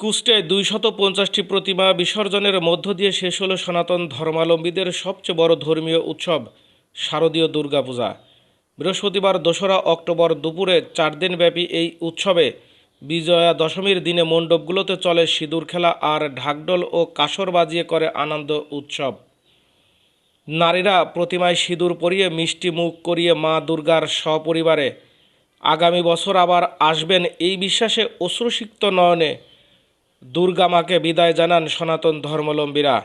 কুষ্টায় দুইশত পঞ্চাশটি প্রতিমা বিসর্জনের মধ্য দিয়ে শেষ হল সনাতন ধর্মাবলম্বীদের সবচেয়ে বড় ধর্মীয় উৎসব, শারদীয় দুর্গাপূজা। বৃহস্পতিবার দোসরা অক্টোবর দুপুরে চার দিনব্যাপী এই উৎসবে বিজয়া দশমীর দিনে মণ্ডপগুলোতে চলে সিঁদুর খেলা আর ঢাকডোল ও কাসর বাজিয়ে করে আনন্দ উৎসব। নারীরা প্রতিমায় সিঁদুর পরিয়ে মিষ্টি মুখ করিয়ে মা দুর্গার সপরিবারে। আগামী বছর আবার আসবেন এই বিশ্বাসে অশ্রুসিক্ত নয়নে দুর্গা মাকে বিদায় জানান সনাতন ধর্মাবলম্বীরা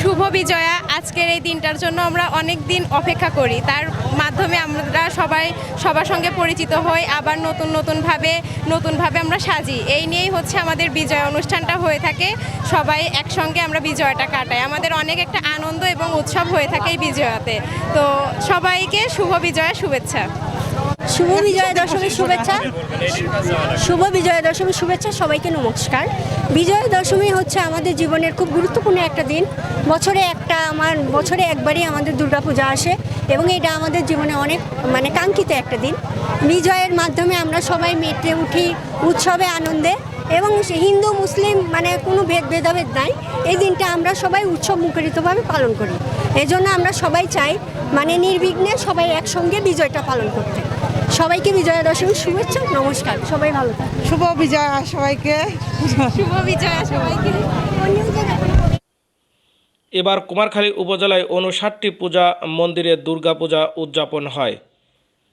শুভ বিজয়া। আজকের এই দিনটার জন্য আমরা অনেক দিন অপেক্ষা করি। তার মাধ্যমে আমরা সবাই সবার সঙ্গে পরিচিত হই, আবার নতুন নতুনভাবে নতুনভাবে আমরা সাজি। এই নিয়েই হচ্ছে আমাদের বিজয় অনুষ্ঠানটা হয়ে থাকে। সবাই একসঙ্গে আমরা বিজয়টা কাটাই। আমাদের অনেক একটা আনন্দ এবং উৎসব হয়ে থাকে এই বিজয়াতে। তো সবাইকে শুভ বিজয়া, শুভেচ্ছা। শুভ বিজয়া দশমীর শুভেচ্ছা। শুভ বিজয়া দশমীর শুভেচ্ছা, সবাইকে নমস্কার। বিজয়া দশমী হচ্ছে আমাদের জীবনের খুব গুরুত্বপূর্ণ একটা দিন। বছরে একটা আমার, বছরে একবারই আমাদের দুর্গাপূজা আসে এবং এটা আমাদের জীবনে অনেক মানে কাঙ্ক্ষিত একটা দিন। বিজয়ের মাধ্যমে আমরা সবাই মেতে উঠি উৎসবে আনন্দে এবং হিন্দু, মুসলিম মানে কোনো ভেদ ভেদাভেদ নাই। এই দিনটা আমরা সবাই উৎসব মুখরিতভাবে পালন করি। এজন্য আমরা সবাই চাই মানে নির্বিঘ্নে সবাই একসঙ্গে বিজয়টা পালন করতে। সবাইকে বিজয়া দশমীর শুভেচ্ছা নমস্কার সবাই ভালো শুভ বিজয় সবাইকে। শুভ বিজয়া সবাইকে। এবার কুমারখালী উপজেলায় উনষাটটি পূজা মন্দিরে দুর্গাপূজা উদযাপন হয়।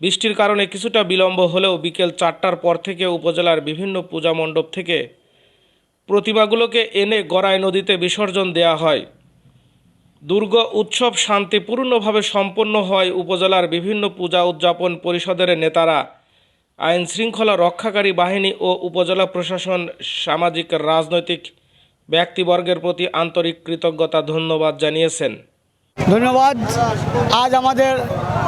বৃষ্টির কারণে কিছুটা বিলম্ব হলেও বিকেল চারটার পর থেকে উপজেলার বিভিন্ন পূজা মণ্ডপ থেকে প্রতিমাগুলোকে এনে গড়াই নদীতে বিসর্জন দেয়া হয়। দুর্গ উৎসব শান্তিপূর্ণভাবে সম্পন্ন হয় উপজেলার বিভিন্ন পূজা উদযাপন পরিষদের নেতারা। আইন শৃঙ্খলা রক্ষাকারী বাহিনী ও উপজেলা প্রশাসন, সামাজিক, রাজনৈতিক ব্যক্তিবর্গের প্রতি আন্তরিক কৃতজ্ঞতা, ধন্যবাদ জানিয়েছেন। ধন্যবাদ। আজ আমাদের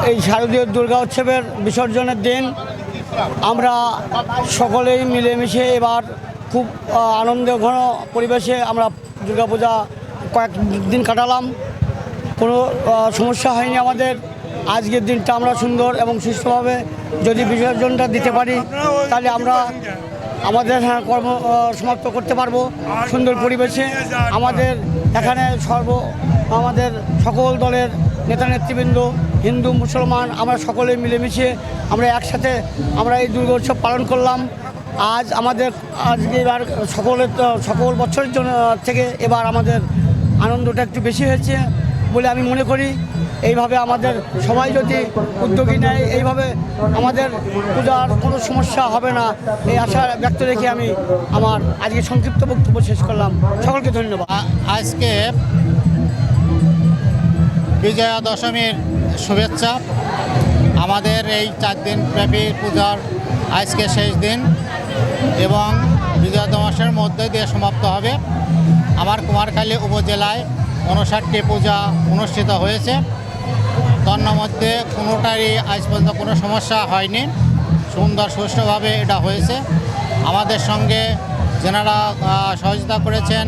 এই শারদীয় দুর্গা উৎসবের বিসর্জনের দিন। আমরা সকলেই মিলেমিশে এবার খুব আনন্দ, ঘন পরিবেশে আমরা দুর্গাপূজা কয়েকদিন কাটালাম। কোনো সমস্যা হয়নি আমাদের। আজকের দিনটা আমরা সুন্দর এবং সুস্থভাবে যদি বিসর্জনটা দিতে পারি তাহলে আমরা আমাদের হ্যাঁ, কর্ম সমাপ্ত করতে পারব সুন্দর পরিবেশে। আমাদের এখানে সর্ব আমাদের সকল দলের নেতা নেতৃবৃন্দ হিন্দু মুসলমান আমরা সকলে মিলেমিশে আমরা একসাথে আমরা এই দুর্গা উৎসব পালন করলাম। আজ আমাদের আজকে এবার সকলের সকল বছরের জন্য থেকে এবার আমাদের আনন্দটা একটু বেশি হয়েছে। বলে আমি মনে করি, এইভাবে আমাদের সবাই যদি উদ্যোগী নেয়, এইভাবে আমাদের পূজার কোনো সমস্যা হবে না। এই আশা ব্যক্ত রেখে আমি আমার আজকে সংক্ষিপ্ত বক্তব্য শেষ করলাম। সকলকে ধন্যবাদ। আজকে বিজয়া দশমীর শুভেচ্ছা। আমাদের এই চার দিন ব্যাপী পূজার আজকে শেষ দিন এবং বিজয়া দশমের মধ্যে দিয়ে সমাপ্ত হবে। আমার কুমারখালী উপজেলায় উনষাটটি পূজা অনুষ্ঠিত হয়েছে। মধ্যে কোনোটারই আজ পর্যন্ত কোনো সমস্যা হয়নি। সুন্দর, সুষ্ঠুভাবে এটা হয়েছে। আমাদের সঙ্গে যেনারা সহযোগিতা করেছেন,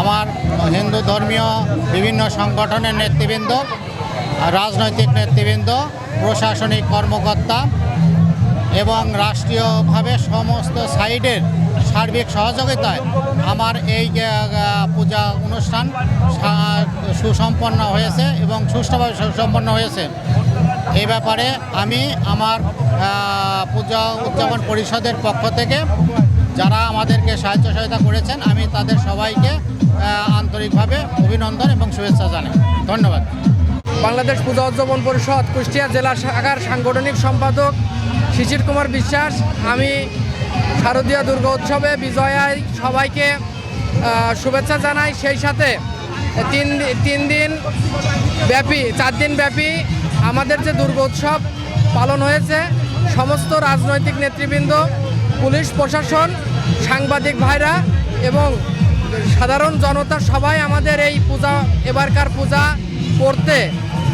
আমার হিন্দু ধর্মীয় বিভিন্ন সংগঠনের নেতৃবৃন্দ, রাজনৈতিক নেতৃবৃন্দ, প্রশাসনিক কর্মকর্তা এবং রাষ্ট্রীয়ভাবে সমস্ত সাইডের সার্বিক সহযোগিতায় আমার এই অনুষ্ঠান সুসম্পন্ন হয়েছে এবং সুষ্ঠুভাবে সুসম্পন্ন হয়েছে। এই ব্যাপারে আমি আমার পূজা উদযাপন পরিষদের পক্ষ থেকে যারা আমাদেরকে সাহায্য সহায়তা করেছেন, আমি তাদের সবাইকে আন্তরিকভাবে অভিনন্দন এবং শুভেচ্ছা জানাই। ধন্যবাদ। বাংলাদেশ পূজা উদযাপন পরিষদ কুষ্টিয়া জেলা শাখার সাংগঠনিক সম্পাদক শিশির কুমার বিশ্বাস, আমি শারদীয় দুর্গা উৎসবে বিজয়ায় সবাইকে শুভেচ্ছা জানাই সেই সাথে। তিন তিন দিন ব্যাপী, চার দিন ব্যাপী আমাদের যে দুর্গা উৎসব পালন হয়েছে, সমস্ত রাজনৈতিক নেতৃবৃন্দ, পুলিশ, প্রশাসন, সাংবাদিক ভাইরা এবং সাধারণ জনতা সবাই আমাদের এই পূজা, এবারকার পূজা করতে,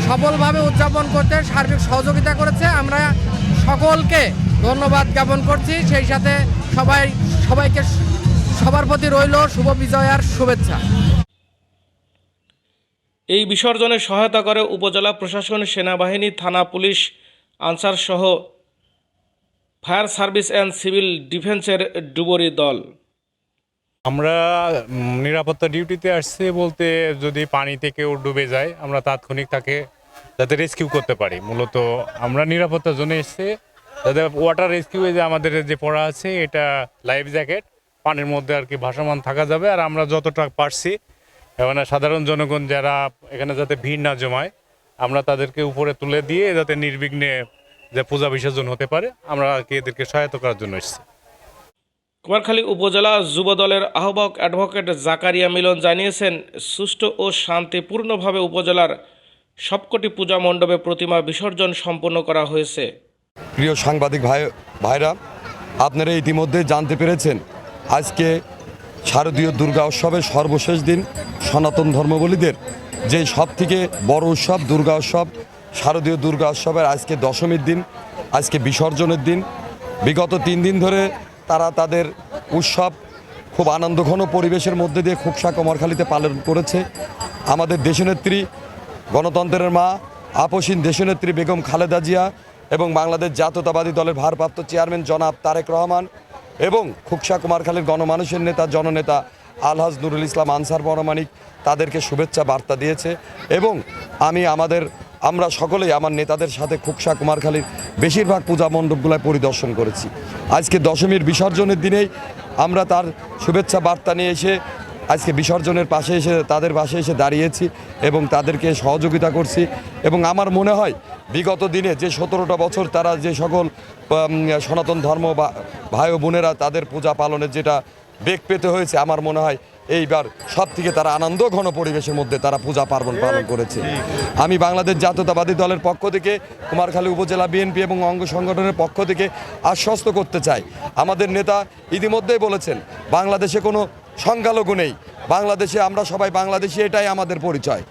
সফলভাবে উদযাপন করতে সার্বিক সহযোগিতা করেছে। আমরা সকলকে ধন্যবাদ জ্ঞাপন করছি। সেই সাথে সবাই, সবাইকে সবার প্রতি রইল শুভ বিজয়ার শুভেচ্ছা। এই বিসর্জনে সহায়তা করে উপজেলা প্রশাসন সেনাবাহিনী থানা পুলিশ আনসার সহ ফায়ার সার্ভিস অ্যান্ড সিভিল ডিফেন্সের ডুবরি দল। আমরা নিরাপত্তা ডিউটিতে আসছে বলতে যদি পানিতে কেউ ডুবে যায় আমরা তাৎক্ষণিক তাকে যাতে রেস্কিউ করতে পারি। মূলত আমরা নিরাপত্তার জন্য এসছে। যাতে ওয়াটার রেস্কিউ যে আমাদের যে পড়া আছে এটা লাইফ জ্যাকেট পানির মধ্যে আর কি ভাসমান থাকা যাবে আর আমরা যতটা পারছি মানে সাধারণ জনগণ যারা এখানে যাতে ভিড় না জমায় আমরা তাদেরকে উপরে তুলে দিয়ে যাতে নির্বিঘ্নে যে পূজা বিসর্জন হতে পারে আমরা আর কি এদেরকে সহায়তা করার জন্য এসেছি। কুমারখালী উপজেলা যুব দলের আহ্বায়ক অ্যাডভোকেট জাকারিয়া মিলন জানিয়েছেন সুষ্ঠু ও শান্তিপূর্ণভাবে উপজেলার সবকটি পূজা মণ্ডপে প্রতিমা বিসর্জন সম্পন্ন করা হয়েছে। প্রিয় সাংবাদিক ভাই ভাইরা আপনারা ইতিমধ্যে জানতে পেরেছেন আজকে শারদীয় দুর্গা উৎসবের সর্বশেষ দিন সনাতন ধর্মাবলীদের যে সব থেকে বড় উৎসব দুর্গা উৎসব, শারদীয় দুর্গা উৎসবের আজকে দশমীর দিন, আজকে বিসর্জনের দিন। বিগত তিন দিন ধরে তারা তাদের উৎসব খুব আনন্দঘন পরিবেশের মধ্যে দিয়ে খুকসা কমরখালিতে পালন করেছে। আমাদের দেশনেত্রী গণতন্ত্রের মা, আপসীন দেশনেত্রী বেগম খালেদা জিয়া এবং বাংলাদেশ জাতীয়তাবাদী দলের ভারপ্রাপ্ত চেয়ারম্যান জনাব তারেক রহমান এবং খুকসা কুমারখালীর গণমানুষের নেতা, জননেতা আলহাজ নুরুল ইসলাম আনসার বনমানিক তাদেরকে শুভেচ্ছা বার্তা দিয়েছে এবং আমি আমাদের, আমরা সকলেই আমার নেতাদের সাথে খুকসা কুমারখালীর বেশিরভাগ পূজা মণ্ডপগুলায় পরিদর্শন করেছি। আজকে দশমীর বিসর্জনের দিনেই আমরা তার শুভেচ্ছা বার্তা নিয়ে এসে আজকে বিসর্জনের পাশে এসে, তাদের পাশে এসে দাঁড়িয়েছি এবং তাদেরকে সহযোগিতা করছি। এবং আমার মনে হয়, বিগত দিনে যে সতেরোটা বছর তারা যে সকল সনাতন ধর্ম বা ভাই বোনেরা তাদের পূজা পালনের যেটা বেগ পেতে হয়েছে, আমার মনে হয় এইবার সব থেকে তারা আনন্দ ঘন পরিবেশের মধ্যে তারা পূজা পার্বণ পালন করেছে। আমি বাংলাদেশ জাতীয়তাবাদী দলের পক্ষ থেকে কুমারখালী উপজেলা বিএনপি এবং অঙ্গ সংগঠনের পক্ষ থেকে আশ্বস্ত করতে চাই। আমাদের নেতা ইতিমধ্যেই বলেছেন, বাংলাদেশে কোনো সংখ্যালঘু নেই। বাংলাদেশে আমরা সবাই বাংলাদেশি, এটাই আমাদের পরিচয়।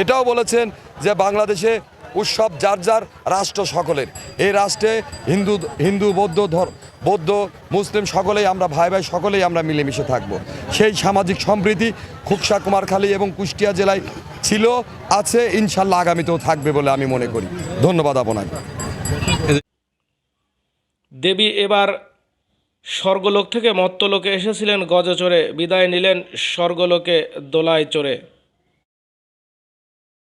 এটাও বলেছেন যে বাংলাদেশে উৎসব যার যার রাষ্ট্র সকলের। এই রাষ্ট্রে হিন্দু হিন্দু, বৌদ্ধ, ধর, বৌদ্ধ, মুসলিম সকলেই আমরা ভাই ভাই সকলেই আমরা মিলেমিশে থাকব। সেই সামাজিক সম্প্রীতি খুকসা কুমারখালী এবং কুষ্টিয়া জেলায় ছিল, আছে, ইনশাল্লাহ আগামীতেও থাকবে বলে আমি মনে করি। ধন্যবাদ আপনাকে। দেবী, এবার স্বর্গলোক থেকে মত্তলোকে এসেছিলেন গজে চড়ে বিদায় নিলেন স্বর্গলোকে দোলায় চড়ে।